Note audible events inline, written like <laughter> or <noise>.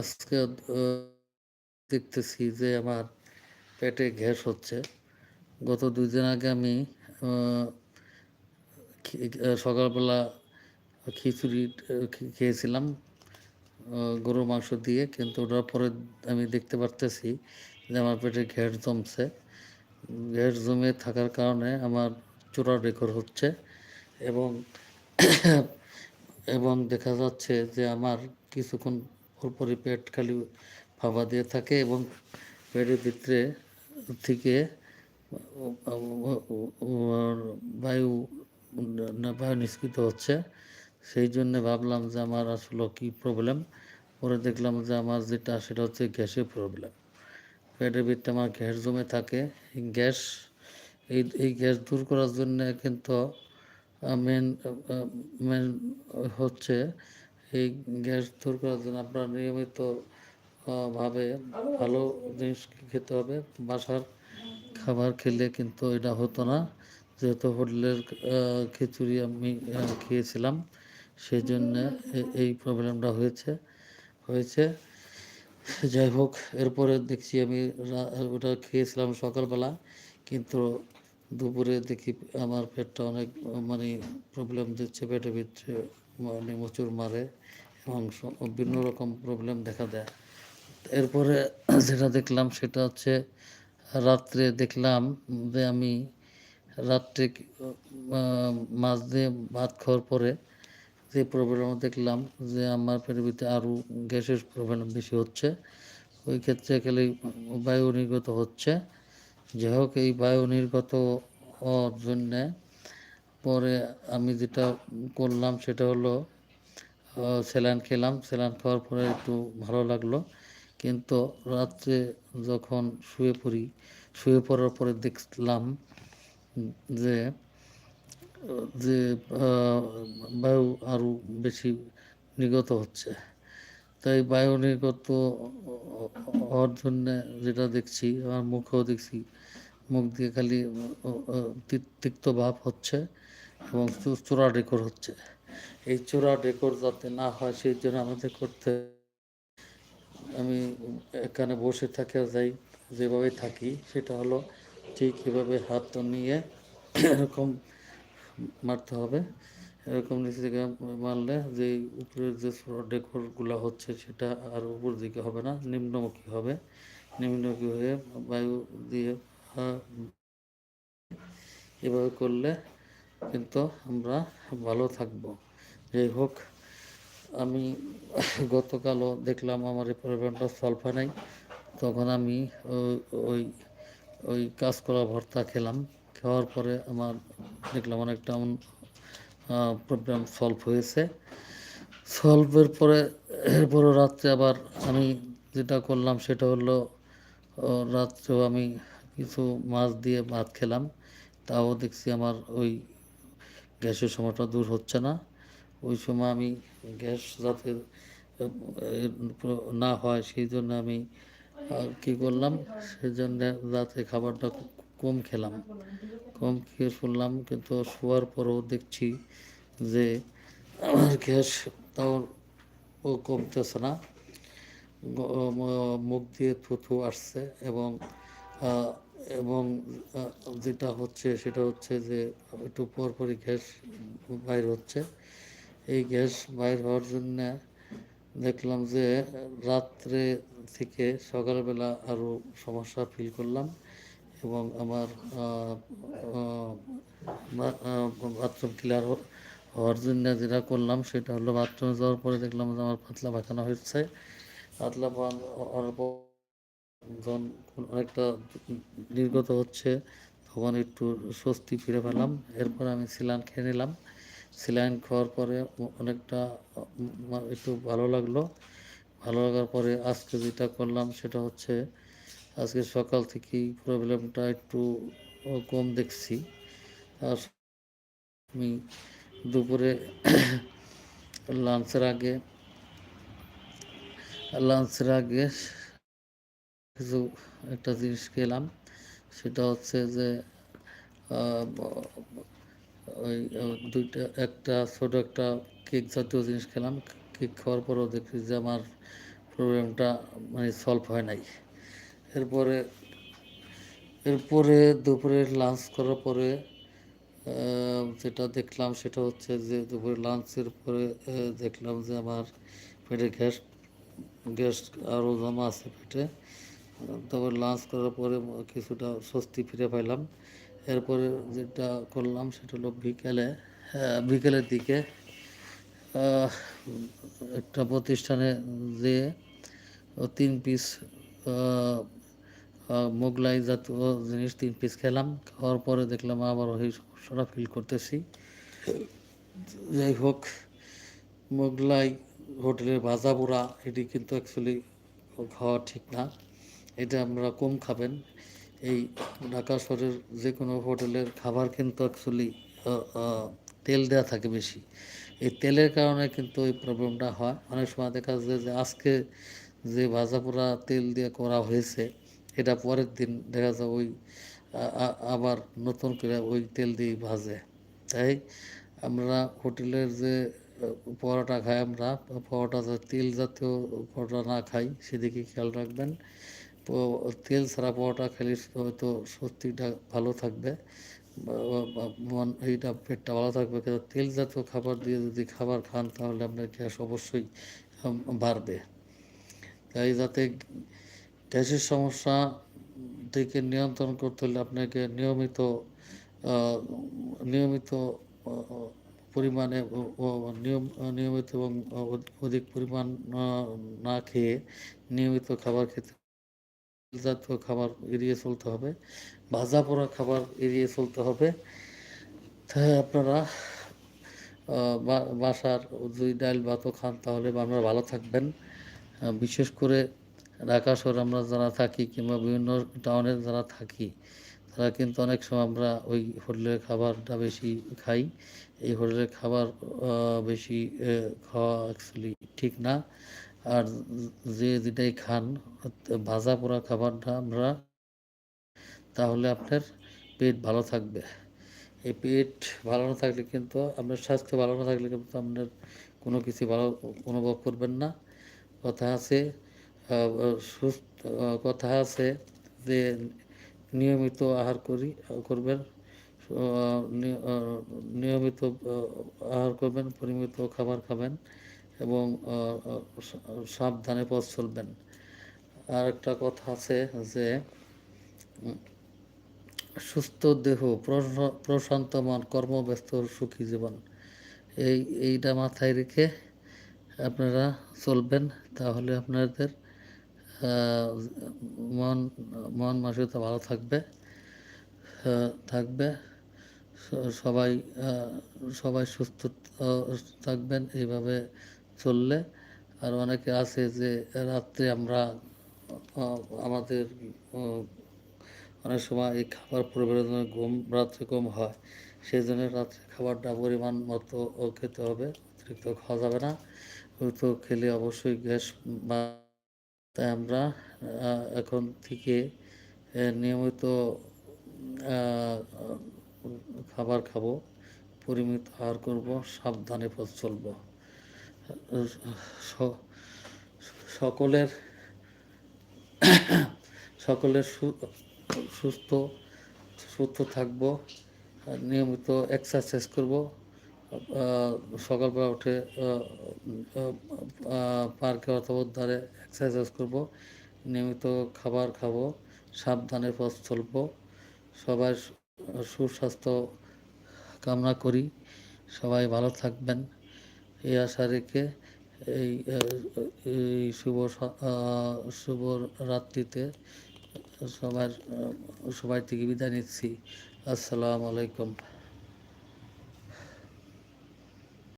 আজকে দেখতেছি যে আমার পেটে গ্যাস হচ্ছে। গত দুই দিন আগে আমি সকালবেলা খিচুড়ি খেয়েছিলাম গরুর মাংস দিয়ে, কিন্তু ওটার পরে আমি দেখতে পারতেছি যে আমার পেটে গ্যাস জমছে। গ্যাস জমে থাকার কারণে আমার চোরা রেকর্ড হচ্ছে এবং <coughs> এবং দেখা যাচ্ছে যে আমার কিছুক্ষণ পরপরই পেট খালি ফাঁপা দিয়ে থাকে এবং পেটের ভিতরে থেকে বায়ু বায়ু নিষ্কৃত হচ্ছে। সেই জন্য ভাবলাম যে আমার আসলে কি প্রবলেম পরে দেখলাম যে আমার যেটা, সেটা হচ্ছে গ্যাসের প্রবলেম পেটের ভিতরে আমার গ্যাস জমে থাকে। গ্যাস, এই এই গ্যাস দূর করার জন্য কিন্তু মেন মেন হচ্ছে এই গ্যাস দূর করার জন্য আপনার নিয়মিত ভাবে ভালো জিনিস খেতে হবে। বাসার খাবার খেলে কিন্তু এটা হতো না। যেহেতু হোটেলের খিচুড়ি আমি খেয়েছিলাম সেই জন্য এই প্রবলেমটা হয়েছে হয়েছে। যাই হোক, এরপরে দেখছি আমি ওটা খেয়েছিলাম সকালবেলা, কিন্তু দুপুরে দেখি আমার পেটটা অনেক মানে প্রবলেম দিচ্ছে, পেটের ভিতরে মানে মোচুর মারে এবং বিভিন্ন রকম প্রবলেম দেখা দেয়। এরপরে <clears throat> যেটা দেখলাম সেটা হচ্ছে, রাত্রে দেখলাম যে আমি রাত্রে মাছ দিয়ে ভাত খাওয়ার পরে যে প্রবলেম দেখলাম যে আমার পৃথিবীতে আরও গ্যাসের প্রবলেম বেশি হচ্ছে। ওই ক্ষেত্রে খালি বায়ু নির্গত হচ্ছে। যাই হোক, এই বায়ু নির্গত হওয়ার জন্যে পরে আমি যেটা করলাম সেটা হলো স্যালাইন খেলাম। স্যালাইন খাওয়ার পরে একটু ভালো লাগল। কিন্তু রাত্রে যখন শুয়ে পড়ি, শুয়ে পড়ার পরে দেখলাম যে যে বায়ু আরও বেশি নিগত হচ্ছে। তাই বায়ু নির্গত হওয়ার জন্যে যেটা দেখছি, আমার মুখেও দেখছি মুখ দিয়ে খালি তিক্ত ভাব হচ্ছে এবং চোরা ডেকর হচ্ছে। এই চোরা ডেকর যাতে না হয়, সেই জন্য আমাদের করতে আমি এখানে বসে থাকে যাই যেভাবে থাকি, সেটা হলো ঠিক এভাবে হাতটা নিয়ে এরকম মারতে হবে। এরকম নিচে থেকে মারলে যে উপরের যে ডেকরগুলো হচ্ছে, সেটা আর উপর দিকে হবে না, নিম্নমুখী হবে। নিম্নমুখী হয়ে বায়ু দিয়ে এভাবে করলে কিন্তু আমরা ভালো থাকব। যাই হোক, আমি গতকালও দেখলাম আমার এই প্রবলেমটা সলভ হয় নাই। তখন আমি ওই- ওই ওই কাঁচকলা ভর্তা খেলাম। খাওয়ার পরে আমার দেখলাম অনেকটা প্রবলেম সলভ হয়েছে। সলভের পরে এরপরে রাত্রে আবার আমি যেটা করলাম সেটা হলো রাত্রেও আমি কিছু মাছ দিয়ে ভাত খেলাম। তাও দেখছি আমার ওই গ্যাসের সময়টা দূর হচ্ছে না। ওই সময় আমি গ্যাস যাতে না হয় সেই জন্য আমি কী করলাম, সেই জন্য রাতে খাবারটা কম খেলাম। কম খেয়ে শুনলাম, কিন্তু শোয়ার পরেও দেখছি যে আমার গ্যাস তাও ও কমতেছে না। মুখ দিয়ে থুথু আসছে এবং এবং যেটা হচ্ছে, সেটা হচ্ছে যে, একটু পরপরই গ্যাস বাইর হচ্ছে। এই গ্যাস বাইর হওয়ার জন্য দেখলাম যে, রাত্রে থেকে সকালবেলা আরও সমস্যা ফিল করলাম এবং আমার বাথরুম ক্লিয়ার হওয়ার জন্য যেটা করলাম, সেটা হলো বাথরুমে যাওয়ার পরে দেখলাম যে, আমার পাতলা পায়খানা হচ্ছে। পাতলা হওয়ার পর যখন অনেকটা নির্গত হচ্ছে, তখন একটু স্বস্তি ফিরে পেলাম। এরপর আমি সিলান খেয়ে নিলাম। সিলাইন খাওয়ার পরে অনেকটা একটু ভালো লাগল। ভালো লাগার পরে আজকে যেটা করলাম সেটা হচ্ছে, আজকে সকাল থেকেই প্রবলেমটা একটু কম দেখছি। আর আমি দুপুরে <coughs> লাঞ্চের আগে লাঞ্চের আগে কিছু একটা জিনিস খেলাম। সেটা হচ্ছে যে ওই, দুইটা, একটা ছোট একটা কেক জাতীয় জিনিস খেলাম। কেক খাওয়ার পরেও দেখি যে আমার প্রবলেমটা মানে সলভ হয় নাই। এরপরে এরপরে দুপুরে লাঞ্চ করার পরে যেটা দেখলাম সেটা হচ্ছে যে দুপুরে লাঞ্চের পরে দেখলাম যে আমার পেটে গ্যাস গ্যাস আরও জমা আছে পেটে। তারপর লাঞ্চ করার পরে কিছুটা স্বস্তি ফিরে পাইলাম। এরপরে যেটা করলাম সেটা হলো বিকেলে বিকেলের দিকে একটা প্রতিষ্ঠানে যেয়ে তিন পিস মোগলাই জাতীয় জিনিস তিন পিস খেলাম। খাওয়ার পরে দেখলাম আবার ওই সমস্যাটা ফিল করতেছি। যাই হোক, মোগলাই হোটেলের ভাজা পোড়া এটি কিন্তু অ্যাকচুয়ালি খাওয়া ঠিক না। এটা আমরা কম খাবেন। এই ঢাকা শহরের যে কোনো হোটেলের খাবার কিন্তু অ্যাকচুয়ালি তেল দেওয়া থাকে বেশি। এই তেলের কারণে কিন্তু এই প্রবলেমটা হয়। অনেক সময় দেখা যায় যে আজকে যে ভাজা পোড়া তেল দিয়ে করা হয়েছে, এটা পরের দিন দেখা যায় ওই আবার নতুন করে ওই তেল দিয়ে ভাজে। তাই আমরা হোটেলের যে পরোটা খাই আমরা, পরোটা তেল জাতীয় পরোটা না খাই, সেদিকে খেয়াল রাখবেন। তেল ছাড়া পরোটা খেলে হয়তো সত্যিটা ভালো থাকবে। মন, এইটা পেটটা ভালো থাকবে। কিন্তু তেল জাতীয় খাবার দিয়ে যদি খাবার খান, তাহলে আপনার গ্যাস অবশ্যই বাড়বে। তাই যাতে গ্যাসের সমস্যা থেকে নিয়ন্ত্রণ করতে হলে আপনাকে নিয়মিত নিয়মিত পরিমাণে নিয়ম, নিয়মিত এবং অধিক পরিমাণ না খেয়ে নিয়মিত খাবার খেতে জাতীয় খাবার এড়িয়ে চলতে হবে, ভাজা পোড়া খাবার এড়িয়ে চলতে হবে। তাই আপনারা বাসার যদি ডাল ভাতও খান তাহলে আপনারা ভালো থাকবেন। বিশেষ করে ঢাকা শহরে আমরা যারা থাকি কিংবা বিভিন্ন টাউনে যারা থাকি, তারা কিন্তু অনেক সময় আমরা ওই হোটেলের খাবারটা বেশি খাই। এই হোটেলের খাবার বেশি খাওয়া অ্যাকচুয়ালি ঠিক না। আর যে যেটাই খান, ভাজা পোড়া খাবারটা আমরা, তাহলে আপনার পেট ভালো থাকবে। এই পেট ভালো না থাকলে কিন্তু, আপনার স্বাস্থ্য ভালো না থাকলে কিন্তু আপনার কোনো কিছু ভালো অনুভব করবেন না। কথা আছে সুস্থ কথা আছে যে নিয়মিত আহার করি, করবেন নিয়মিত আহার করবেন, পরিমিত খাবার খাবেন। এবং সাবধানে পথ চলবেন। আর একটা কথা আছে যে সুস্থ দেহ, প্রশ- প্রশান্ত মন, কর্মব্যস্ত, সুখী জীবন, এই, এইটা মাথায় রেখে আপনারা চলবেন। তাহলে আপনাদের মন মন মানসিকতা ভালো থাকবে থাকবে। সবাই সবাই সুস্থ থাকবেন। এইভাবে চললে। আর অনেকে আছে যে রাত্রে আমরা আমাদের অনেক সময় এই খাবার পরিবারের জন্য ঘুম, রাত্রে কম হয়। সেই জন্য রাত্রে খাবারটা পরিমাণ মতো খেতে হবে, অতিরিক্ত খাওয়া যাবে না। তো খেলে অবশ্যই গ্যাস বা তাই আমরা এখন থেকে নিয়মিত খাবার খাব, পরিমিত আহার করব, সাবধানে পথ চলব। সকলের সকলের সুস্থ সুস্থ থাকব, নিয়মিত এক্সারসাইজ করব সকালবেলা উঠে পার্কে অথবা ধারে এক্সারসাইজ করব, নিয়মিত খাবার খাব, সাবধানে পথ চলব সবার সুস্বাস্থ্য কামনা করি, সবাই ভালো থাকবেন। এই আশা রেখে এই এই শুভ শুভ রাত্রিতে সবার, সবাই থেকে বিদায় নিচ্ছি। আসসালামু আলাইকুম।